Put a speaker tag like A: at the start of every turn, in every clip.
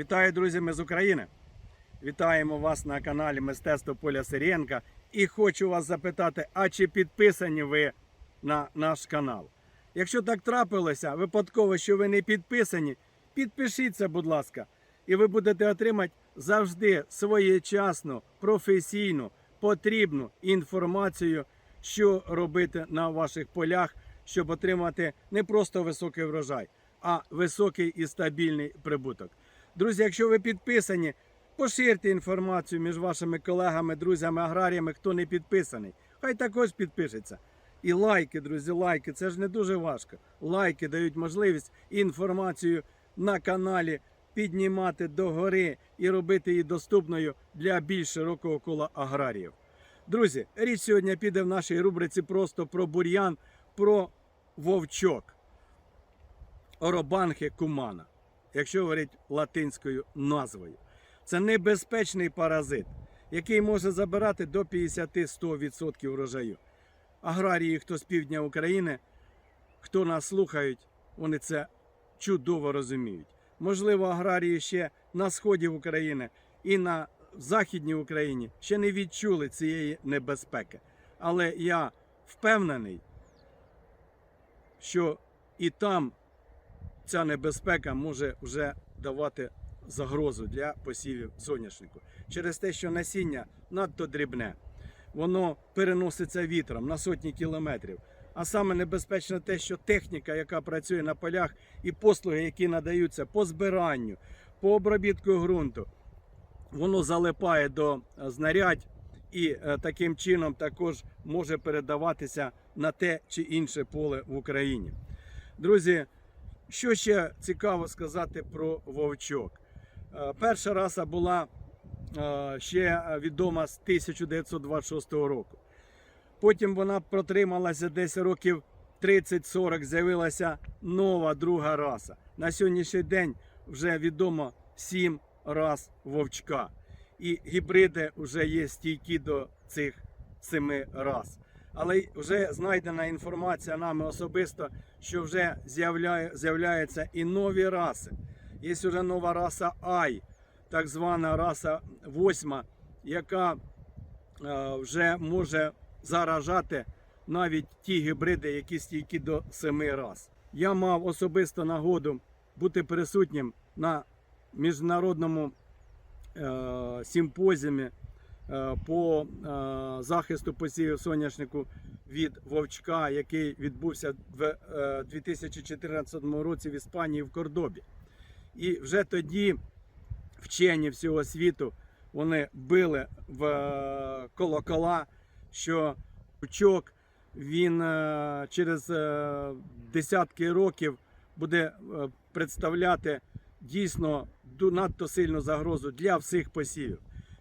A: Вітаю, друзі, ми з України. Вітаємо вас на каналі Мистецтво Поля Сирієнка. І хочу вас запитати, а чи підписані ви на наш канал? Якщо так трапилося, випадково, що ви не підписані, підпишіться, будь ласка, і ви будете отримати завжди своєчасну, професійну, потрібну інформацію, що робити на ваших полях, щоб отримати не просто високий врожай, а високий і стабільний прибуток. Друзі, якщо ви підписані, поширте інформацію між вашими колегами, друзями, аграріями, хто не підписаний. Хай також підпишеться. І лайки, друзі, лайки, це ж не дуже важко. Лайки дають можливість інформацію на каналі піднімати догори і робити її доступною для більш широкого кола аграріїв. Друзі, річ сьогодні піде в нашій рубриці просто про бур'ян, про вовчок. Оробанхи кумана, якщо говорити латинською назвою. Це небезпечний паразит, який може забирати до 50-100% врожаю. Аграрії, хто з півдня України, хто нас слухають, вони це чудово розуміють. Можливо, аграрії ще на сході України і на Західній Україні ще не відчули цієї небезпеки. Але я впевнений, що і там ця небезпека може вже давати загрозу для посівів соняшнику через те, що насіння надто дрібне, воно переноситься вітром на сотні кілометрів. А саме небезпечно те, що техніка, яка працює на полях, і послуги, які надаються по збиранню, по обробітку ґрунту, воно залипає до е, знарядь і е, таким чином також може передаватися на те чи інше поле в Україні. Друзі, що ще цікаво сказати про вовчок? Е, Перша раса була е, ще відома з 1926 року. Потім вона протрималася десь років 30-40, з'явилася нова друга раса. На сьогоднішній день вже відомо 7 рас вовчка. І гібриди вже є стійкі до цих семи рас. Але вже знайдена інформація нами особисто, що вже з'являються і нові раси. Є вже нова раса Ай, так звана раса восьма, яка е, вже може заражати навіть ті гібриди, які стійкі до семи раз. Я мав особисто нагоду бути присутнім на міжнародному е, симпозіумі по е, захисту посівів соняшнику від вовчка, який відбувся в е, 2014 році в Іспанії в Кордобі. І вже тоді вчені всього світу вони били в е, колокола, що вовчок він е, через е, десятки років буде е, представляти дійсно надто сильну загрозу для всіх посівів.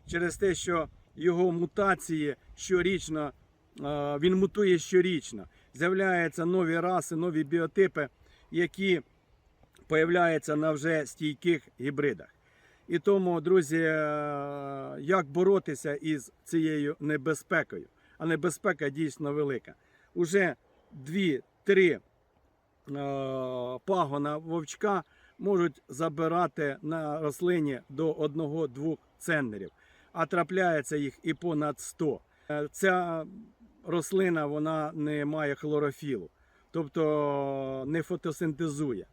A: Через те, що його мутації щорічно, е, він мутує щорічно. З'являються нові раси, нові біотипи, які появляються на вже стійких гібридах. І тому, друзі, е, як боротися із цією небезпекою? А небезпека дійсно велика. Уже 2-3 е, пагона вовчка можуть забирати на рослині до 1-2 центнерів, а трапляється їх і понад 100. Е, Ця рослина вона не має хлорофілу, тобто не фотосинтезує.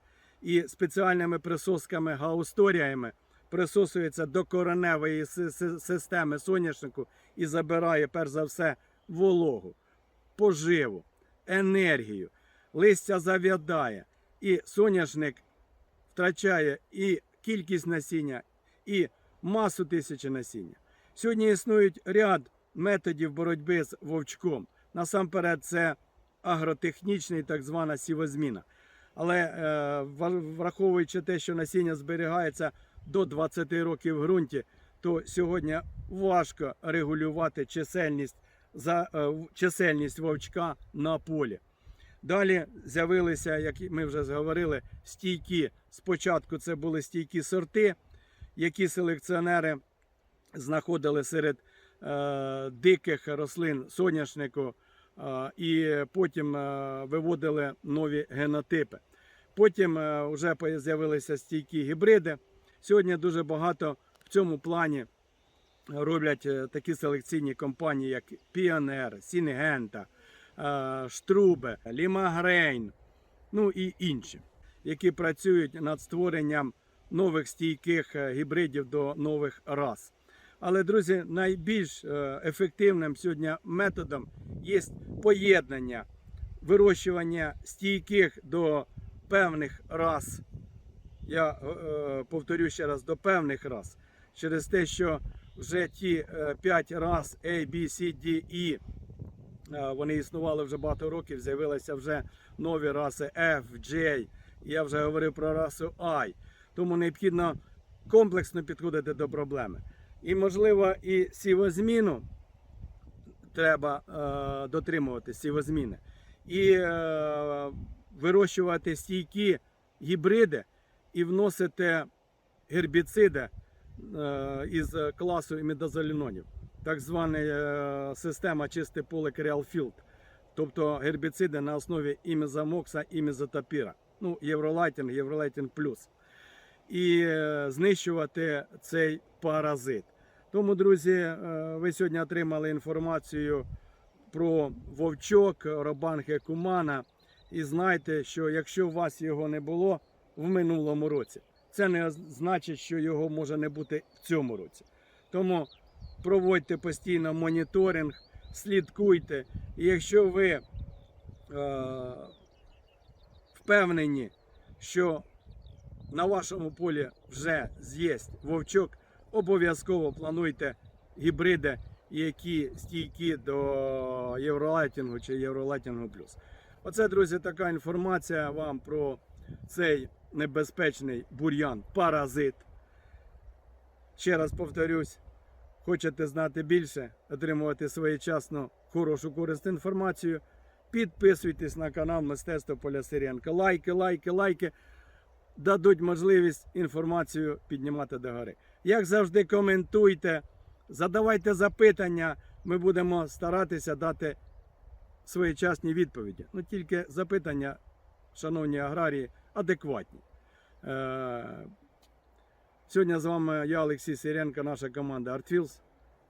A: І спеціальними присосками гаусторіями присосується до кореневої си- си- системи соняшнику і забирає перш за все вологу, поживу, енергію, листя зав'ядає, і соняшник втрачає і кількість насіння, і масу тисячі насіння. Сьогодні існують ряд методів боротьби з вовчком. Насамперед, це агротехнічний так звана сівозміна. Але е, враховуючи те, що насіння зберігається до 20 років в ґрунті, то сьогодні важко регулювати чисельність, за, е, чисельність вовчка на полі. Далі з'явилися, як ми вже зговорили, стійкі. Спочатку це були стійкі сорти, які селекціонери знаходили серед е, диких рослин соняшнику, е, і потім е, виводили нові генотипи. Потім вже з'явилися стійкі гібриди. Сьогодні дуже багато в цьому плані роблять такі селекційні компанії, як Піонер, Сінгента, Штрубе, Лімагрейн, ну і інші, які працюють над створенням нових стійких гібридів до нових рас. Але, друзі, найбільш е, ефективним сьогодні методом є поєднання вирощування стійких до певних рас. Я е, повторю ще раз до певних рас. Через те, що вже ті 5 рас A, B, C, D, E, е, вони існували вже багато років, з'явилися вже нові раси F, J. Я вже говорив про расу I. Тому необхідно комплексно підходити до проблеми. І, можливо, і сівозміну треба е, дотримувати сівозміни. І е, вирощувати стійкі гібриди і вносити гербіциди е, із класу імідазолінонів. Так звана е, система чисте поле Кріалфілд. Тобто гербіциди на основі імізамокса, імізотапіра. Ну, євролайтінг, євролайтінг плюс. І е, знищувати цей паразит. Тому, друзі, е, ви сьогодні отримали інформацію про вовчок, робанхе кумана. І знайте, що якщо у вас його не було в минулому році, це не значить, що його може не бути в цьому році. Тому проводьте постійно моніторинг, слідкуйте. І якщо ви е, впевнені, що на вашому полі вже з'їсть вовчок, обов'язково плануйте гібриди, які стійкі до євролайтінгу чи євролайтінгу плюс. Оце, друзі, така інформація вам про цей небезпечний бур'ян паразит. Ще раз повторюсь, хочете знати більше, отримувати своєчасно хорошу корисну інформацію. Підписуйтесь на канал Мистецтво Поля Сиренка. Лайки, лайки, лайки дадуть можливість інформацію піднімати до гори. Як завжди, коментуйте, задавайте запитання. Ми будемо старатися дати своєчасні відповіді. Ну тільки запитання, шановні аграрії, адекватні. Е, Сьогодні з вами я, Олексій Сиренко, наша команда Артфілс.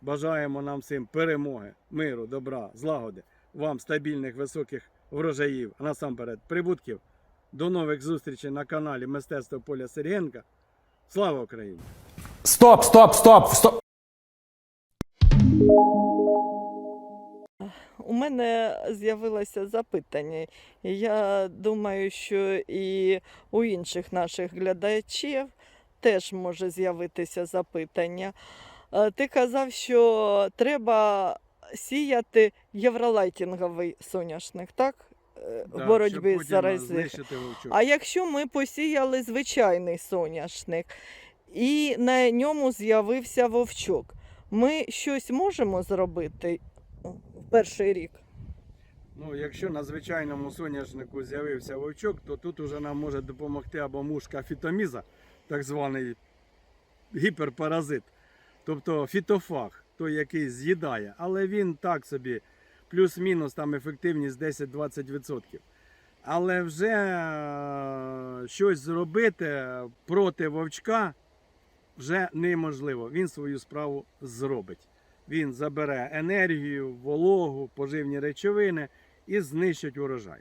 A: Бажаємо нам всім перемоги, миру, добра, злагоди, вам стабільних високих врожаїв, а насамперед прибутків. До нових зустрічей на каналі Мистецтво Поля Сирієнка. Слава Україні!
B: Стоп, стоп, стоп, стоп.
C: У мене з'явилося запитання. Я думаю, що і у інших наших глядачів теж може з'явитися запитання. Е, Ти казав, що треба сіяти євролайтінговий соняшник, так? Е, В боротьбі з заразою. А якщо ми посіяли звичайний соняшник і на ньому з'явився вовчок, ми щось можемо зробити в перший рік?
A: Ну, якщо на звичайному соняшнику з'явився вовчок, то тут уже нам може допомогти або мушка фітоміза, так званий гіперпаразит, тобто фітофаг, той, який з'їдає, але він так собі, плюс-мінус там ефективність 10-20%. Але вже е, щось зробити проти вовчка вже неможливо. Він свою справу зробить. Він забере енергію, вологу, поживні речовини і знищить урожай.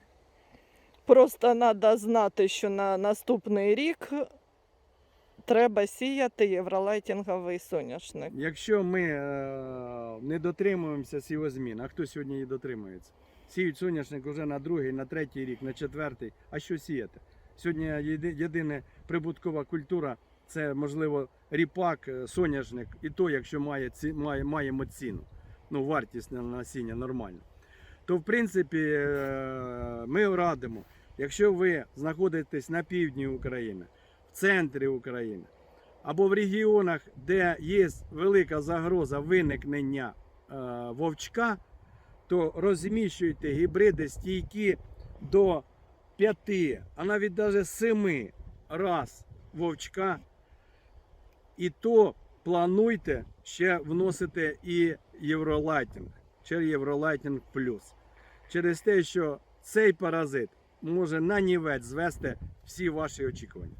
C: Просто треба знати, що на наступний рік треба сіяти євролайтінговий соняшник.
A: Якщо ми е, не дотримуємося сівозмін, а хто сьогодні її дотримується? Сіють соняшник вже на другий, на третій рік, на четвертий. А що сіяти? Сьогодні єди- єдина прибуткова культура це можливо ріпак, е, соняшник, і то, якщо має, ці, має, маємо ціну, ну вартість на насіння нормальна. То в принципі е, ми радимо, якщо ви знаходитесь на півдні України, в центрі України або в регіонах, де є велика загроза виникнення е, вовчка, то розміщуйте гібриди стійкі до 5, а навіть навіть 7 раз вовчка. І то плануйте ще вносити і євролайтінг, чи євролайтінг плюс. Через те, що цей паразит може на нівець звести всі ваші очікування.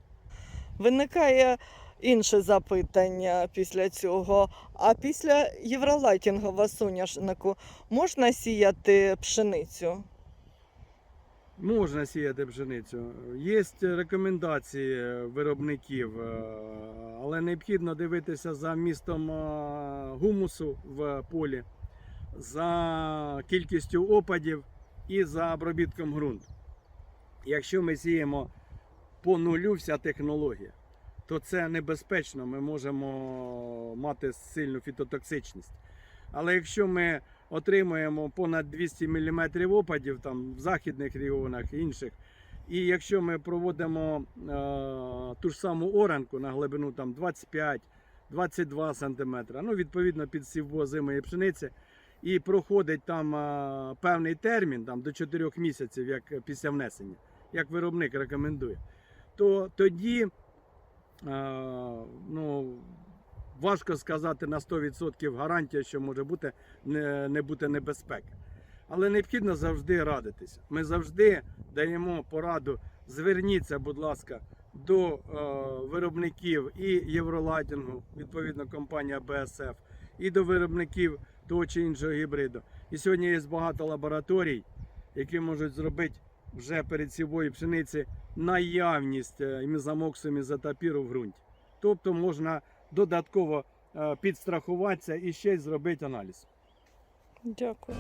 C: Виникає інше запитання після цього. А після євролайтінгового соняшнику можна сіяти пшеницю?
A: Можна сіяти пшеницю. Є рекомендації виробників, е, але необхідно дивитися за містом е, гумусу в полі, за кількістю опадів і за обробітком ґрунту. Якщо ми сіємо по нулю вся технологія, то це небезпечно, ми можемо мати сильну фітотоксичність. Але якщо ми отримуємо понад 200 мм опадів там, в західних регіонах і інших, і якщо ми проводимо е, ту ж саму оранку на глибину там, 25-22 см, ну, відповідно під сівбо озимої пшениці, і проходить там е, певний термін там, до 4 місяців, як після внесення, як виробник рекомендує, то тоді е, ну, важко сказати на 100% гарантія, що може бути не, бути небезпеки. Але необхідно завжди радитися. Ми завжди даємо пораду. Зверніться, будь ласка, до е, виробників і Євролайтінгу, відповідно, компанія BSF, і до виробників того чи іншого гібриду. І сьогодні є багато лабораторій, які можуть зробити вже перед сівою пшениці наявність е, імізамоксу, мізотапіру в ґрунті. Тобто можна додатково е, підстрахуватися і ще й зробити аналіз.
C: Дякую.